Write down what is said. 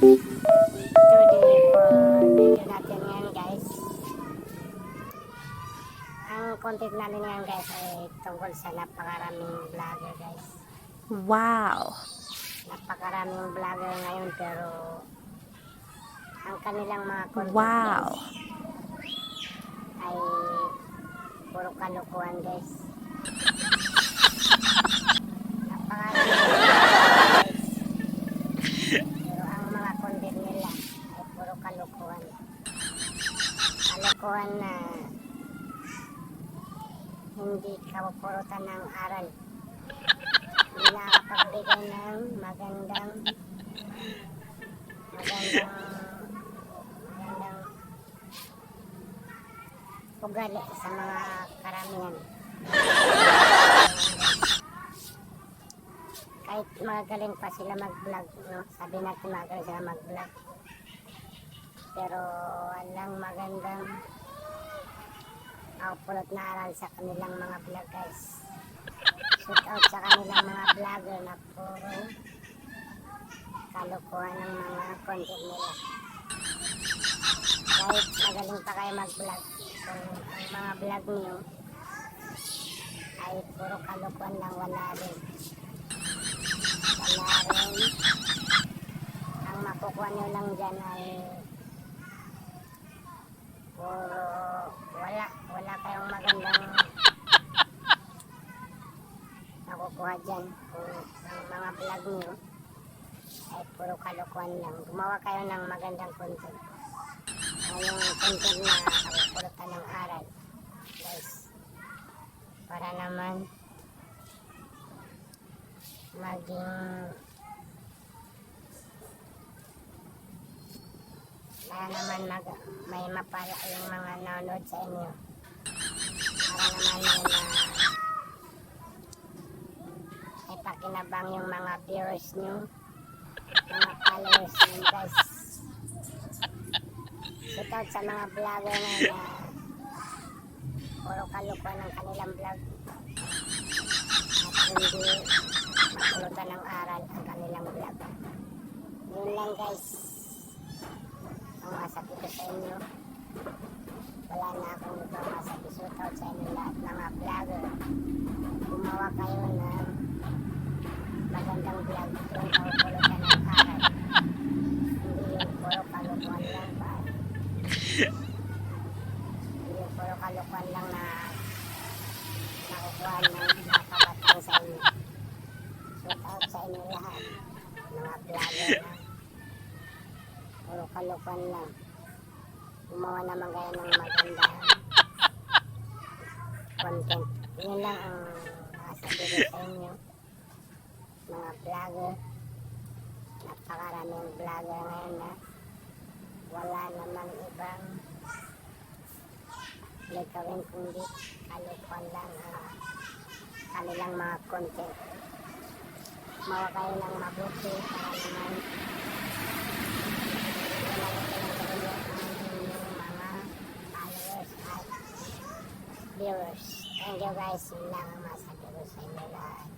Today for video natin ngayon guys. Ang content ngayon guys ay tungkol sa napakaraming vlogger guys. Wow. Napakaraming vlogger ngayon pero ang kanilang mga content Wow. guys ay puro kalukuhan guys. Napakaraming vlogger, guys. Pero ang mga content nila ay puro kalukuhan. Kalukuhan na hindi kapupurutan ng aral. Nakakapagbigay ng magandang magandang magandang ugali sa mga karamihan. Kahit magagaling pa sila mag-vlog, no? Sabi natin magagaling sila mag-vlog. Pero walang magandang makapulot na aral sa kanilang mga vlog guys. Shoot out sa kanilang mga vlogger na puro kalukuhan ng mga content nila. Kahit magaling pa kayo mag-vlog, kung ang mga vlog niyo ay puro kalukuhan lang, wala rin. Wala rin. Ang makukuha niyo lang dyan ay wala, wala kayong magandang nakukuha dyan. Kung ang mga vlog niyo ay puro kalokohan lang. Gumawa kayo ng magandang content. Ay yung content na kapupulutan ng aral. Guys, para naman maging para naman mag, may mapala yung mga nanonood sa inyo. Para naman may ma, may pakinabang yung mga viewers nyo, mga followers nyo guys. Shout out sa mga vlogger na na puro kalukuhan ng kanilang vlog. At hindi mapulutan ng aral ang kanilang vlog. Yun lang guys masabi ko sa inyo. Wala na akong ibang masabi. Shout out sa inyo lahat mga vlogger. Gumawa kayo ng magandang vlog yung kapupulutan ng aral. Hindi yung puro kalukuhan lang ba? Hindi yung puro kalukuhan lang na nakukuha ng mga kabatang sa inyo. Shout out sa inyo lahat. Mga vlogger kalukuhan lang. Gumawa naman kayo ng maganda content. Yun lang ang masabi ko sa inyo. Mga vlogger. Napakaraming vlogger ngayon na wala namang ibang gagawin kundi kalukuhan lang ang kanilang mga content. Mawa kayo ng mabuti para naman viewers. Thank you guys. Yun lang ang masabi ko sa inyo lahat.